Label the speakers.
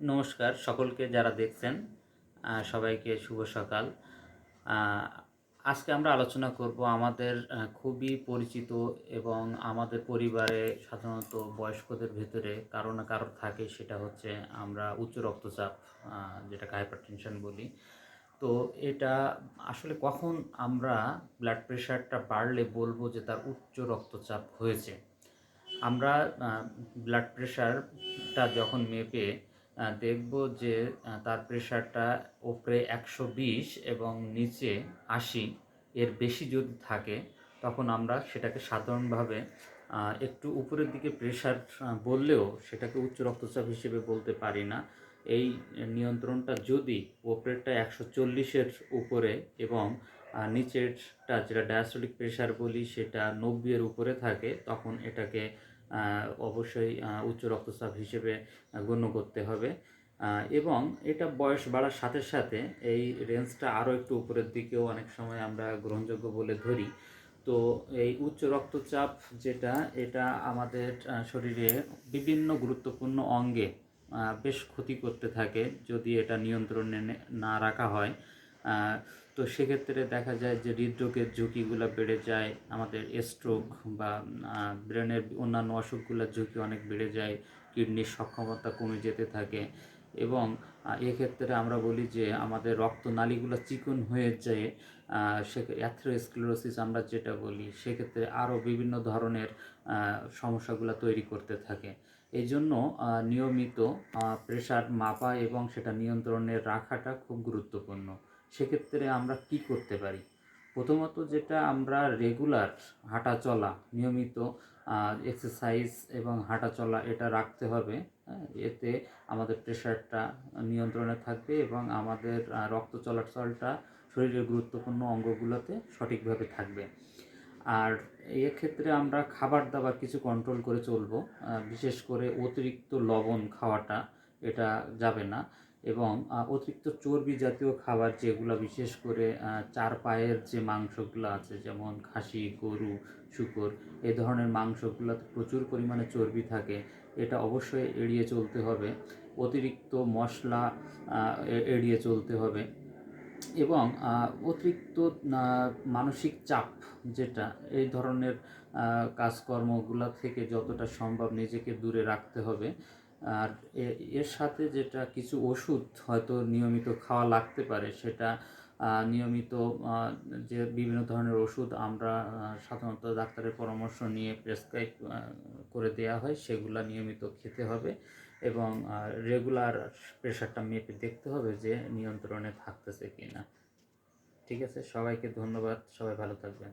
Speaker 1: নমস্কার সকলকে যারা দেখছেন সবাইকে শুভ সকাল। আজকে আমরা আলোচনা করব আমাদের খুবই পরিচিত এবং আমাদের পরিবারে সাধারণত বয়স্কদের ভেতরে কারও না কারোর থাকে সেটা হচ্ছে আমরা উচ্চ রক্তচাপ আহ, যেটাকে হাইপারটেনশন বলি। তো এটা আসলে কখন আমরা ব্লাড প্রেশারটা বাড়লে বলব যে তার উচ্চ রক্তচাপ হয়েছে? আমরা ব্লাড প্রেশারটা যখন মেপে দেখব যে তার প্রেশারটা ওপরে একশো বিশ এবং নিচে আশি এর বেশি যদি থাকে, তখন আমরা সেটাকে সাধারণভাবে একটু উপরের দিকে প্রেশার বললেও সেটাকে উচ্চ রক্তচাপ হিসেবে বলতে পারি না। এই নিয়ন্ত্রণটা যদি ওপরেরটা একশো চল্লিশের উপরে এবং নিচেরটা যেটা ডায়াস্টোলিক প্রেশার বলি সেটা নব্বইয়ের উপরে থাকে, তখন এটাকে অবশ্যই উচ্চ রক্তচাপ হিসেবে গণ্য করতে হবে। এবং এটা বয়স বাড়ার সাথে সাথে এই রেঞ্জটা আরও একটু উপরের দিকেও অনেক সময় আমরা গ্রহণযোগ্য বলে ধরি। তো এই উচ্চ রক্তচাপ যেটা, এটা আমাদের শরীরে বিভিন্ন গুরুত্বপূর্ণ অঙ্গে বেশ ক্ষতি করতে থাকে। যদি এটা নিয়ন্ত্রণে না রাখা হয় তো সেক্ষেত্রে দেখা যায় যে হৃদরোগের ঝুঁকিগুলো বেড়ে যায়, আমাদের স্ট্রোক বা ব্রেনের অন্যান্য অসুখগুলোর ঝুঁকি অনেক বেড়ে যায়, কিডনির সক্ষমতা কমে যেতে থাকে এবং এক্ষেত্রে আমরা বলি যে আমাদের রক্তনালীগুলো চিকন হয়ে যায় সে অ্যাথ্রোস্ক্লেরোসিস আমরা যেটা বলি, সেক্ষেত্রে আরও বিভিন্ন ধরনের সমস্যাগুলো তৈরি করতে থাকে। এই জন্য নিয়মিত প্রেশার মাপা এবং সেটা নিয়ন্ত্রণে রাখাটা খুব গুরুত্বপূর্ণ। সেক্ষেত্রে আমরা কি করতে পারি? প্রথমত যেটা আমরা রেগুলার হাঁটা চলা নিয়মিত এক্সারসাইজ এবং হাঁটা চলা এটা রাখতে হবে হ্যাঁ, এতে আমাদের প্রেশারটা নিয়ন্ত্রণে থাকবে এবং আমাদের রক্ত চলাচলটা শরীরের গুরুত্বপূর্ণ অঙ্গগুলোতে সঠিকভাবে থাকবে। আর এক্ষেত্রে আমরা খাবার দাবার কিছু কন্ট্রোল করে চলবো বিশেষ করে অতিরিক্ত লবণ খাওয়াটা এটা যাবে না। এবং অতিরিক্ত চর্বি জাতীয় খাবার যেগুলো, বিশেষ করে চার পায়ের যে মাংসগুলো আছে, যেমন খাসি, গরু, শুকর এই ধরনের মাংসগুলোতে প্রচুর পরিমাণে চর্বি থাকে, এটা অবশ্যই এড়িয়ে চলতে হবে। অতিরিক্ত মশলা এড়িয়ে চলতে হবে। এবং অতিরিক্ত মানসিক চাপ যেটা, এই ধরনের কাজকর্মগুলো থেকে যতটা সম্ভব নিজেকে দূরে রাখতে হবে। আর এর সাথে যেটা কিছু ওষুধ হয়তো নিয়মিত খাওয়া লাগতে পারে, সেটা নিয়মিত যে বিভিন্ন ধরনের ওষুধ আমরা সাধারণত ডাক্তারের পরামর্শ নিয়ে প্রেসক্রাইব করে দেওয়া হয়, সেগুলা নিয়মিত খেতে হবে এবং রেগুলার প্রেশারটা মেপে দেখতে হবে যে নিয়ন্ত্রণে থাকতেছে কি না ঠিক আছে? সবাইকে ধন্যবাদ। সবাই ভালো থাকবেন।